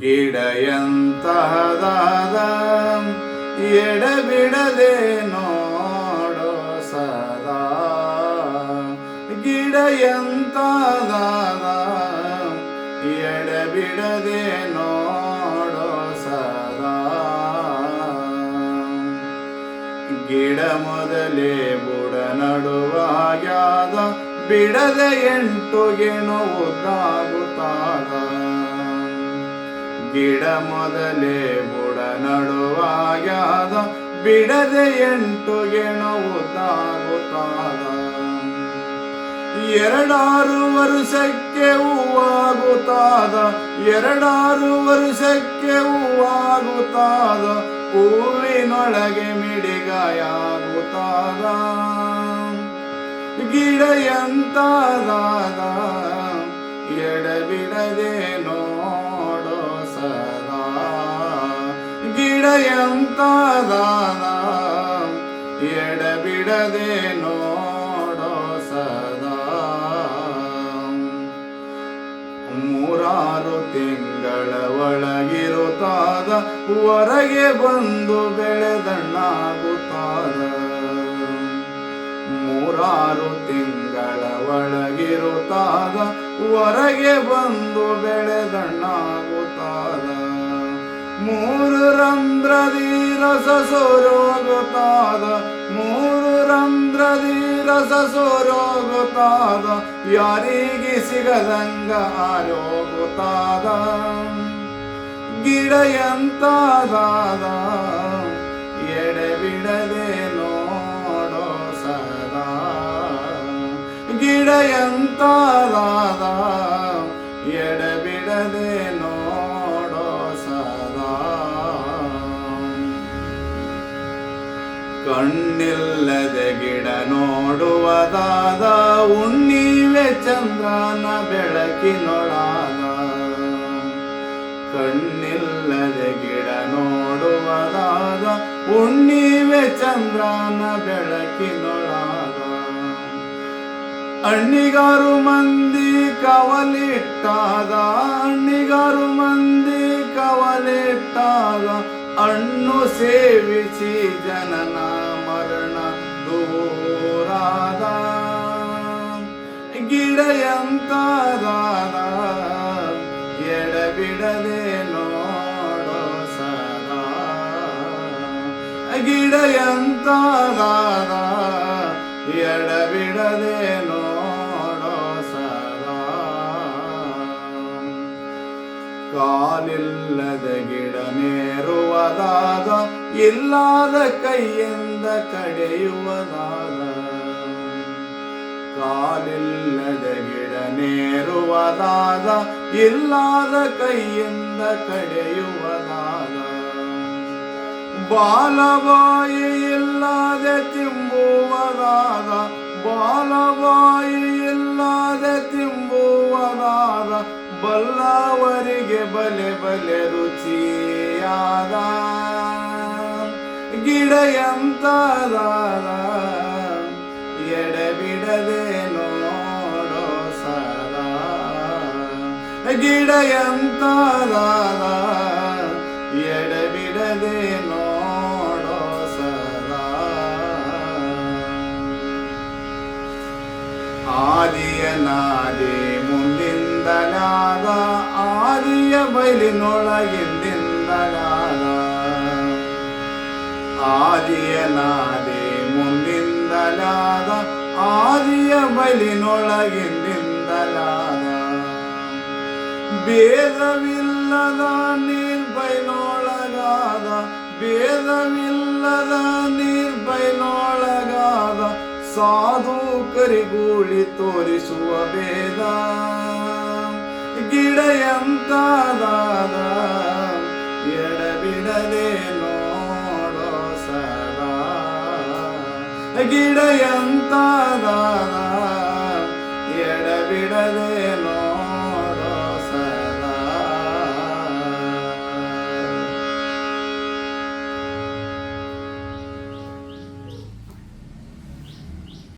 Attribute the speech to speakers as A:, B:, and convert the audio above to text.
A: ಗಿಡ ಎಡ ಎಡಬಿಡದೆ ನೋಡೋ ಸದಾ. ಗಿಡ ಎಡ ಎಡಬಿಡದೆ ನೋಡೋ ಸದಾ. ಗಿಡ ಮೊದಲೇ ಬುಡ ನಡುವಾಗ್ಯಾದ, ಬಿಡದೆ ಎಂಟು ಗೆಣು ಉದ್ದಾಗುತ್ತಾದ. ಗಿಡ ಮೊದಲೇ ಬುಡ ನಡುವಾಗ್ಯಾದ, ಬಿಡದೆ ಎಂಟು ಎಣವು ತಾಗುತ್ತಾದ ಎರಡಾರು ವರ್ಷಕ್ಕೆ ಹೂವಾಗುತ್ತಾದ, ಎರಡಾರು ವರ್ಷಕ್ಕೆ ಹೂವಾಗುತ್ತಾದ, ಹೂವಿನೊಳಗೆ ಮಿಡಿಗಾಯಾಗುತ್ತಾದ. ಗಿಡ ಎಂತಾದಾದ ಎಡಬಿಡದೆ ಗಿಡ ಎಂತಾದಾದ ಎಡಬಿಡದೆ ನೋಡೋ ಸದಾ ಮೂರಾರು ತಿಂಗಳ ಒಳಗಿರುತ್ತಾದ, ಹೊರಗೆ ಬಂದು ಬೆಳೆದಣ್ಣಾಗುತ್ತಾದ. ಮೂರಾರು ತಿಂಗಳ ಒಳಗಿರುತ್ತಾದ, ಹೊರಗೆ ಬಂದು ಬೆಳೆದಣ್ಣಾಗುತ್ತಾದ. ಮೂರು ರಂಧ್ರದಿ ರಸ ಸೋರೋಗುತ್ತಾದ ಮೂರು ರಂಧ್ರದಿ ರಸ ಸೋರೋಗುತ್ತಾದ ಯಾರಿಗೆ ಸಿಗದಂಗ ಆರೋಗುತ್ತಾದ ಗಿಡ ಎಂತಾದಾದ ಗಿಡ ನೋಡುವದಾದ, ಉಣ್ಣಿವೆ ಚಂದ್ರನ ಬೆಳಕಿನೊಳಾದ. ಕಣ್ಣಿಲ್ಲದೆ ಗಿಡ ನೋಡುವದಾದ, ಉಣ್ಣಿವೆ ಚಂದ್ರನ ಬೆಳಕಿನೊಳಾದ. ಅಣ್ಣಿಗಾರು ಮಂದಿ ಕವಲಿಟ್ಟಾದ ಅಣ್ಣಿಗಾರು ಮಂದಿ ಕವಲಿಟ್ಟಾದ. ಅಣ್ಣು ಸೇವಿಸಿ ಜನನ ಮರಣ ದೂರಾದ ಗಿಡ ಎಂತಾದಾದ ಎಡಬಿಡದೆ ನೋಡೋ ಸದಾ ಗಿಡ ಎಂತಾದಾದ ಎಡಬಿಡದೆ ನೋಡೋ ಸದಾ ಕಾಲಿಲ್ಲದ ಗಿಡ ನೇರುವುದಾದ ಇಲ್ಲದ ಕೈಯಿಂದ ಕಡೆಯುವುದಾದ. ಕಾಲಿಲ್ಲದ ಗಿಡ ನೇರುವುದಾದ, ಇಲ್ಲದ ಕೈಯಿಂದ ಕಡೆಯುವುದಾದ. ಬಾಲಬಾಯಿ ಇಲ್ಲದೆ ತಿಂಬುವುದಾದ ಬಾಲಬಾಯಿ ಇಲ್ಲದೆ ತಿಂಬುವುದಾದ, ಬಲ್ಲವರಿಗೆ ಬಲೆ ಬಲೆ ರುಚಿಯಾದ. ಗಿಡ ಎಡೆಬಿಡದೆ ನೋಡೋ ಸದಾ ಗಿಡ ಎಡೆಬಿಡದೆ ನೋಡೋ ಸದಾ ಆದಿಯ ನಾದಿ ಮುಂದಿಂದಲಾದ ಆದಿಯ ಬಯಲಿನೊಳಗಿಂದಿಂದಲಾದ ಆದಿಯ ನಾದಿ ಮುಂದಿಂದಲಾದ ಆದಿಯ ಬಯಲಿನೊಳಗಿಂದಿಂದಲಾದ ಭೇದವಿಲ್ಲದ ನಿರ್ಭಯನೊಳಗಾದ ಭೇದವಿಲ್ಲದ ನಿರ್ಭಯನೊಳಗಾದ ಸಾಧು ಕರಿಗೂಳಿ ತೋರಿಸುವ ಭೇದ. ಗಿಡ ಎಂತಾದಾದ ಗಿಡಯಂತಾದ ಎಡಬಿಡದೇನೋ